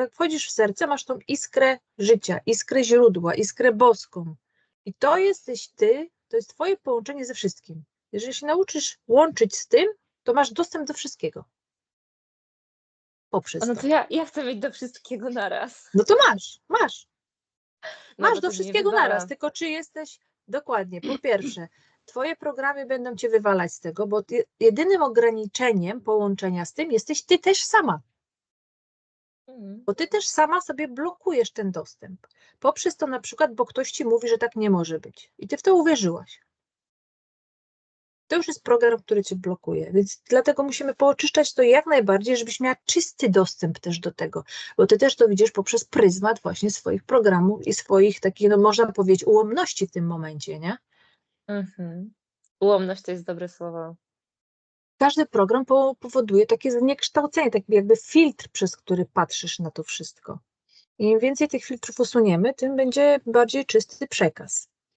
tak wchodzisz w serce, masz tą iskrę życia, iskrę źródła, iskrę boską. I to jesteś ty, to jest twoje połączenie ze wszystkim. Jeżeli się nauczysz łączyć z tym, to masz dostęp do wszystkiego. Poprzez No to. to ja, ja chcę mieć do wszystkiego naraz. No to masz, masz. No, Masz do wszystkiego naraz, tylko czy jesteś dokładnie, po pierwsze, twoje programy będą cię wywalać z tego, bo jedynym ograniczeniem połączenia z tym jesteś ty też sama. Bo ty też sama sobie blokujesz ten dostęp. Poprzez to na przykład, bo ktoś ci mówi, że tak nie może być i ty w to uwierzyłaś. To już jest program, który cię blokuje, więc dlatego musimy pooczyszczać to jak najbardziej, żebyś miała czysty dostęp też do tego, bo ty też to widzisz poprzez pryzmat właśnie swoich programów i swoich takich, no można powiedzieć, ułomności w tym momencie, nie? Mhm. Ułomność to jest dobre słowo. Każdy program po, powoduje takie zniekształcenie, taki jakby filtr, przez który patrzysz na to wszystko. Im więcej tych filtrów usuniemy, tym będzie bardziej czysty przekaz.